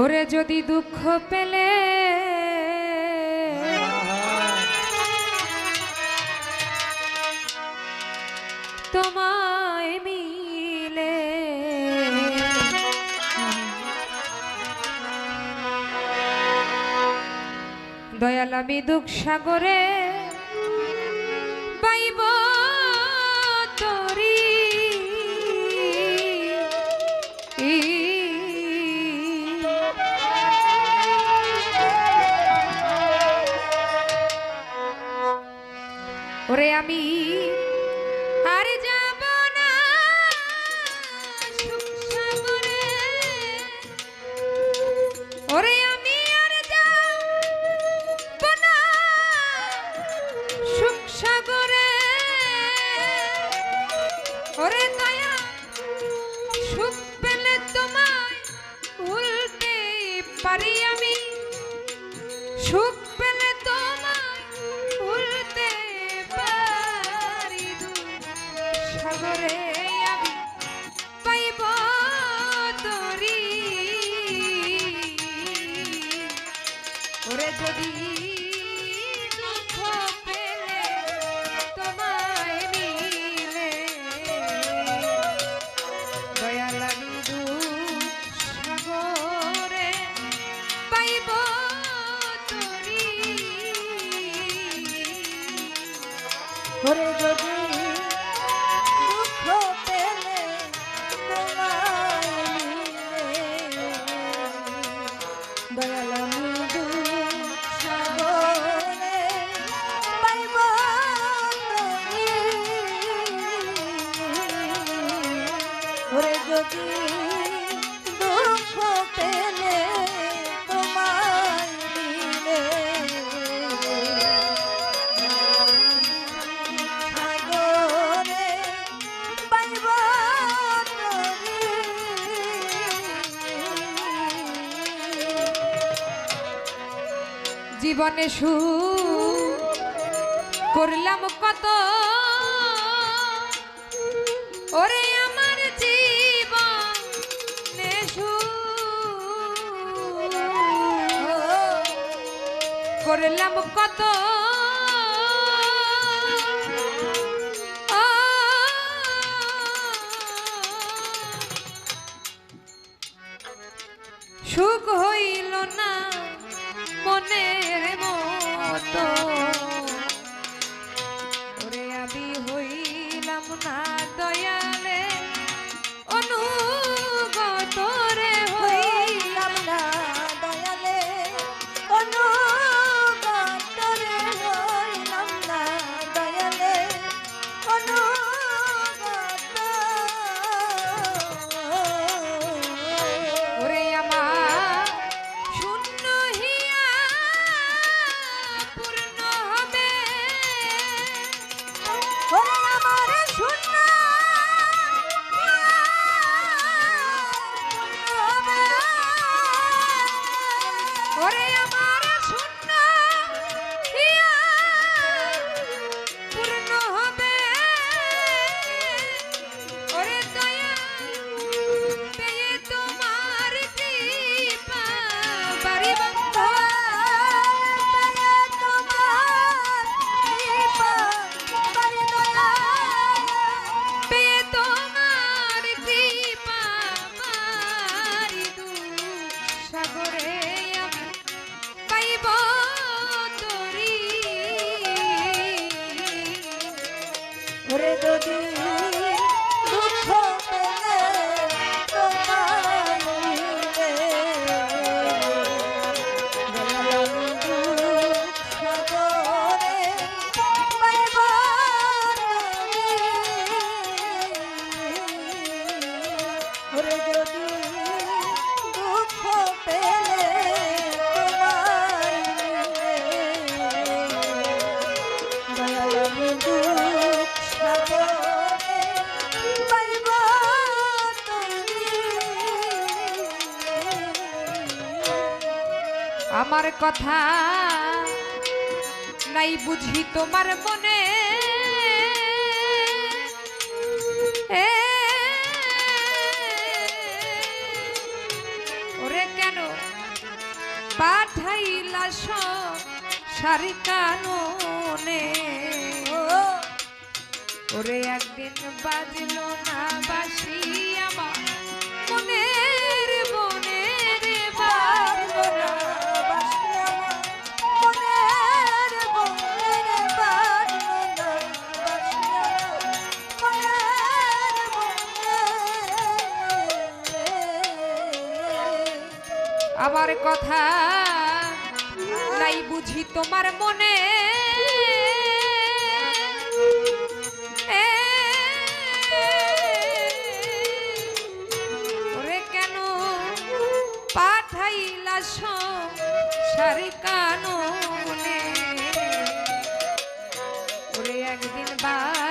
ওরে যদি দুঃখ পেলে। তোমায় মিলে। দয়াল আমি দুঃখ সাগরে সাগরে। ওরে দয়া সুখ পেলে তোমায় ভুলতে পারি দয়াল আমি জীবনে সু করলাম কত? ওরে আমার জীবন করলাম কত? সুখ হইল না। মনের মতো। ওরে আমি হইলাম না দয়ালে। ওরে কথা নাই বুঝি তোমার মনে। ওরে কেন পাঠাইলা সারি কাননে? ওরে একদিন বাজলো না বাসি আমার। আমার কথা নাই বুঝি তোমার মনে। কেন পাঠাইলা সারি ওরে একদিন বাজলো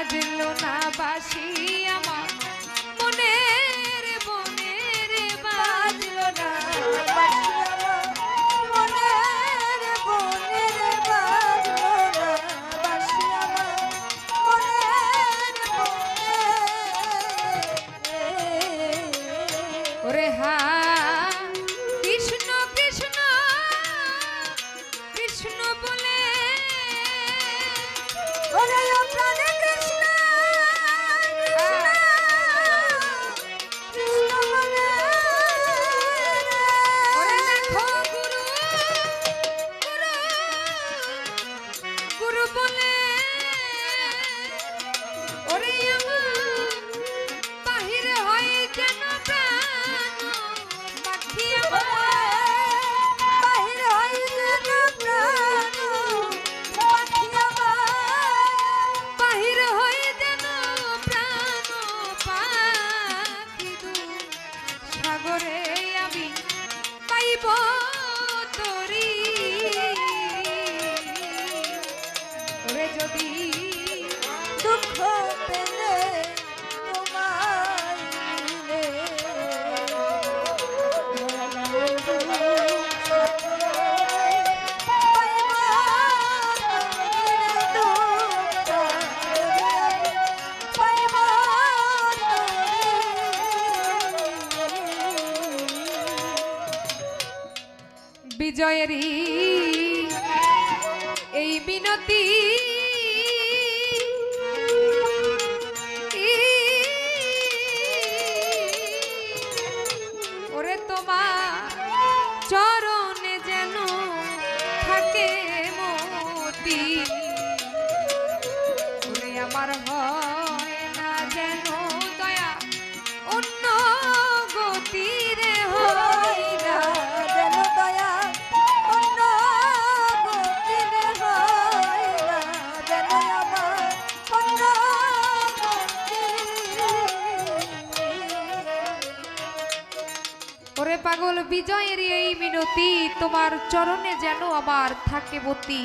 পাগল বিজয়ের এই মিনতি, তোমার চরণে যেন আমার থাকে বতি,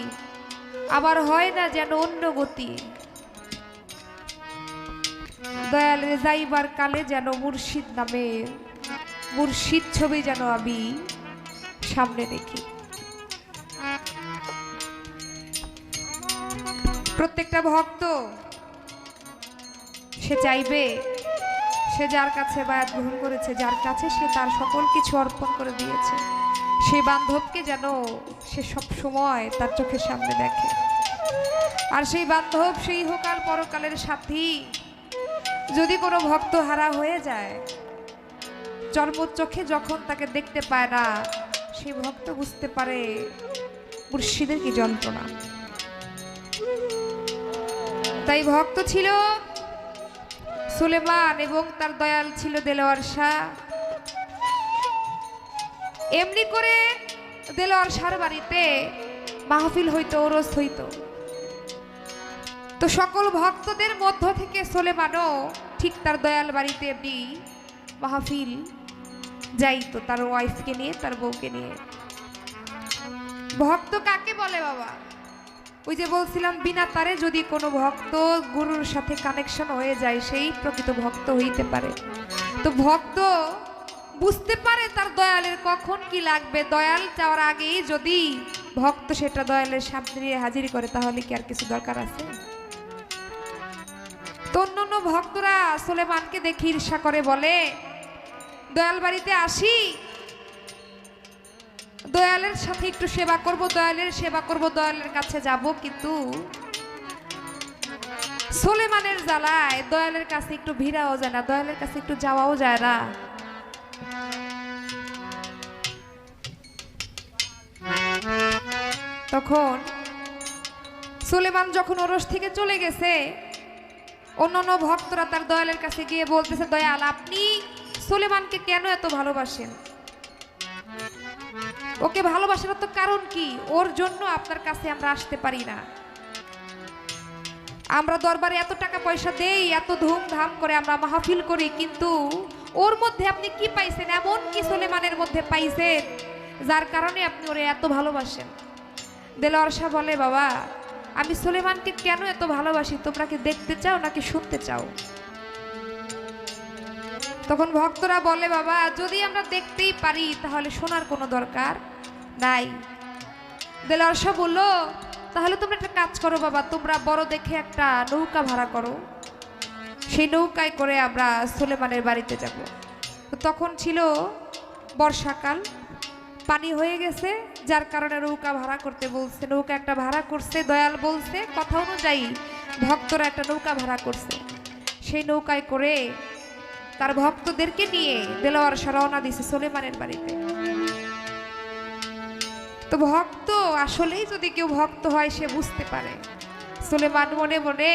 আবার হয় না যেন অন্য গতি। দয়াল রেজাইবার কালে যেন মুর্শিদ নামে, মুর্শিদ ছবি যেন আমি সামনে দেখি। প্রত্যেকটা ভক্ত, সে চাইবে সে যার কাছে বায়াত গ্রহণ করেছে, যার কাছে সে তার সকল কিছু অর্পণ করে দিয়েছে। সেই বান্ধবকে যেন সে সব সময় তার চোখের সামনে দেখে। আর সেই বান্ধব সেই হোকাল পরকালের সাথী। যদি কোনো ভক্ত হারা হয়ে যায় জন্ম চোখে যখন তাকে দেখতে পায় না, সেই ভক্ত বুঝতে পারে মুর্শিদের কি যন্ত্রণা। তাই ভক্ত ছিল সুলেমান এবং তার দয়াল ছিল দেলোয়ার শাহ। এমনি করে দেলোয়ার শাহর বাড়িতে মাহফিল হইতো, ওরস হইতো। তো সকল ভক্তদের মধ্য থেকে সোলেমানও ঠিক তার দয়াল বাড়িতে এমনি মাহফিল যাইতো, তার ওয়াইফকে নিয়ে, তার বউকে নিয়ে। ভক্ত কাকে বলে বাবা? ওই যে বলছিলাম, বিনা তারে যদি কোনো ভক্ত গুরুর সাথে কানেকশন হয়ে যায়, সেই প্রকৃত ভক্ত হইতে পারে। তো ভক্ত বুঝতে পারে তার দয়ালের কখন কি লাগবে। দয়াল চাওয়ার আগেই যদি ভক্ত সেটা দয়ালের সামনে হাজির করে, তাহলে কি আর কিছু দরকার আছে? তো অন্য ভক্তরা সোলেমানকে দেখে ঈর্ষা করে বলে, দয়াল বাড়িতে আসি? দয়ালের সাথে একটু সেবা করব, দয়ালের সেবা করব, দয়ালের কাছে যাব কিন্তু সোলেমানের জ্বালায় দয়ালের কাছে একটু ভিড়াও যায় না, দয়ালের কাছে একটু যাওয়াও যায় না। তখন সুলেমান যখন ওরস থেকে চলে গেছে, অন্যান্য ভক্তরা তার দয়ালের কাছে গিয়ে বলতেছে, দয়াল, আপনি সুলেমানকে কেন এত ভালোবাসেন? ওকে ভালোবাসার তো কারণ কি? ওর জন্য আপনার কাছে আমরা আসতে পারি না। আমরা দরবারে এত টাকা পয়সা দেই, এত ধুমধাম করে আমরা মাহফিল করি, কিন্তু ওর মধ্যে আপনি কি পাইছেন? এমন কি সুলেমানের মধ্যে পাইছেন? যার কারণে আপনি ওরে এত ভালোবাসেন। দেলোয়ার শাহ বলে, বাবা, আমি সুলেমানকে কেন এত ভালোবাসি? তোমরা কি দেখতে চাও নাকি শুনতে চাও? তখন ভক্তরা বলে, বাবা, যদি আমরা দেখতেই পারি, তাহলে শোনার কোনো দরকার নাই। দেলোয়ার শাহ বলল, তাহলে তোমরা একটা কাজ করো বাবা, তোমরা বড় দেখে একটা নৌকা ভাড়া করো। সেই নৌকায় করে আমরা সুলেমানের বাড়িতে যাব। তখন ছিল বর্ষাকাল, পানি হয়ে গেছে, যার কারণে নৌকা ভাড়া করতে বলছে, নৌকা একটা ভাড়া করছে, দয়াল বলছে, কথা অনুযায়ী ভক্তরা একটা নৌকা ভাড়া করছে। সেই নৌকায় করে তার ভক্তদেরকে নিয়ে দেলোয়ার শাহ রওনা দিছে সোলেমানের বাড়িতে। তো ভক্ত আসলেই যদি কেউ ভক্ত হয়, সে বুঝতে পারে। সোলেমান মনে মনে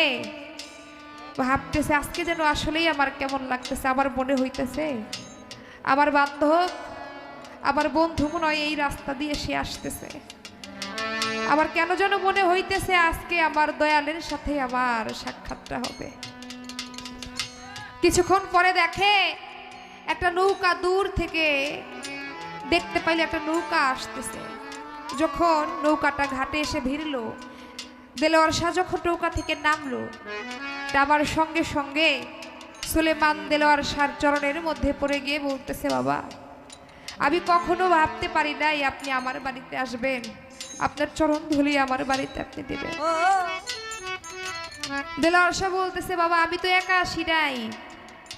ভাবতেছে, আজকে যেন আসলেই আমার কেমন লাগতেছে, আমার মনে হইতেছে। আমার বান্ধব, আমার বন্ধু মনে হয় এই রাস্তা দিয়ে সে আসতেছে। আমার কেন যেন মনে হইতেছে, আজকে আমার দয়ালের সাথে আমার সাক্ষাৎটা হবে। কিছুক্ষণ পরে দেখে একটা নৌকা দূর থেকে দেখতে পাইলে একটা নৌকা আসতেছে। যখন নৌকাটা ঘাটে এসে ভিড়ল, দেলোয়ার শাহ যখন নৌকা থেকে নামলো, নামার সঙ্গে সঙ্গে সুলেমান দেলোয়ার শাহর চরণের মধ্যে পড়ে গিয়ে বলতেছে, বাবা, আমি কখনো ভাবতে পারি নাই আপনি আমার বাড়িতে আসবেন। আপনার চরণ ধুলি আমার বাড়িতে আপনি দেবেন। দেলোয়ার শাহ বলতেছে, বাবা, আমি তো একা আসি নাই।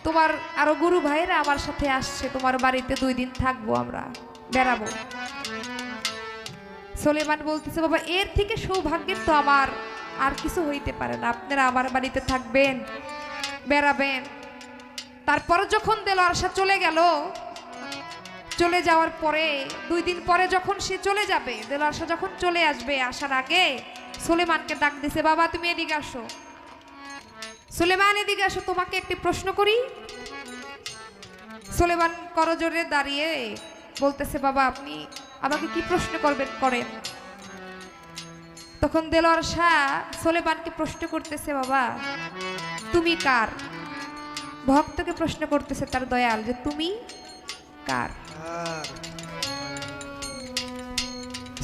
তোমার আরও গুরু ভাইরা আমার সাথে আসছে, তোমার বাড়িতে দুই দিন থাকব আমরা, বেড়াবো। সোলেমান বলতেছে, বাবা, এর থেকে সৌভাগ্যের তো আমার আর কিছু হইতে পারে না। আপনারা আমার বাড়িতে থাকবেন, বেড়াবেন। তারপর যখন দেলোয়ার শাহ চলে গেল, চলে যাওয়ার পরে, দুই দিন পরে যখন সে চলে যাবে দেলোয়ার শাহ যখন চলে আসবে আসার আগে সোলেমানকে ডাক দিছে, বাবা, তুমি এদিকে আসো। সুলেমান এদিকে আসো তোমাকে একটি প্রশ্ন করি। সুলেমান করজোরে দাঁড়িয়ে বলতেছে বাবা আপনি আমাকে কি প্রশ্ন করবেন করেন। তখন দেলোয়ার শাহ সোলেমানকে প্রশ্ন করতেছে বাবা তুমি কার? ভক্তকে প্রশ্ন করতেছে তার দয়াল যে তুমি কার?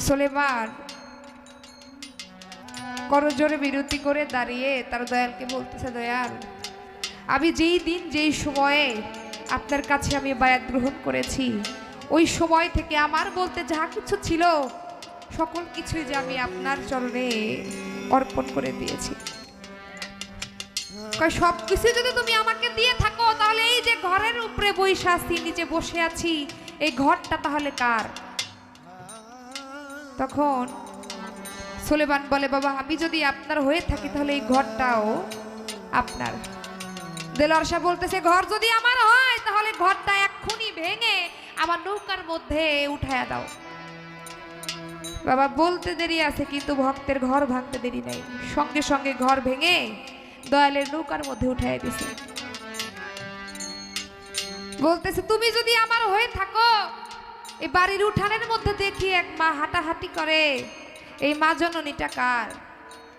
সোলেমান করজোরে বিরতি করে দাঁড়িয়ে তার দয়ালকে বলতেছে, দয়াল, আমি যেই দিন যেই সময়ে আপনার কাছে আমি বায়াত গ্রহণ করেছি, ওই সময় থেকে আমার বলতে যা কিছু ছিল, সকল কিছুই যে আমি আপনার চরণে অর্পণ করে দিয়েছি। সব কিছু যদি তুমি আমাকে দিয়ে থাকো, তাহলে এই যে ঘরের উপরে বসে আছি নিচে বসে আছি, এই ঘরটা তাহলে কার? তখন সুলেমান বলে, বাবা, আমি যদি আপনার হয়ে থাকি তাহলে এই ঘরটাও আপনার। দেলোয়ার শাহ বলতেছে, ঘর যদি আমার হয় তাহলে ঘরটা এক্ষুনি ভেঙে আমার নৌকার মধ্যে উঠায়া দাও। বাবা, বলতে দেরি আছে, কিন্তু ভক্তের ঘর ভাঙতে দেরি নাই। সঙ্গে সঙ্গে ঘর ভেঙে দয়ালের নৌকার মধ্যে উঠাই দিছে। বলতেছে, তুমি যদি আমার হয়ে থাকো এই বাড়ির উঠানের মধ্যে দেখি এক মা হাঁটাহাঁটি করে। এই মা জননীটা কার?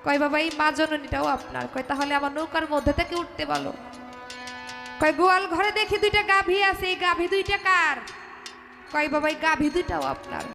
কয়, বাবা, এই মা জননীটাও আপনার। কয়, তাহলে আমার নৌকার মধ্যে থেকে উঠতে বলো। কয়, গোয়াল ঘরে দেখি দুইটা গাভী আছে। এই গাভী দুইটা কার? কয়, বাবা, এই গাভী দুইটাও আপনার।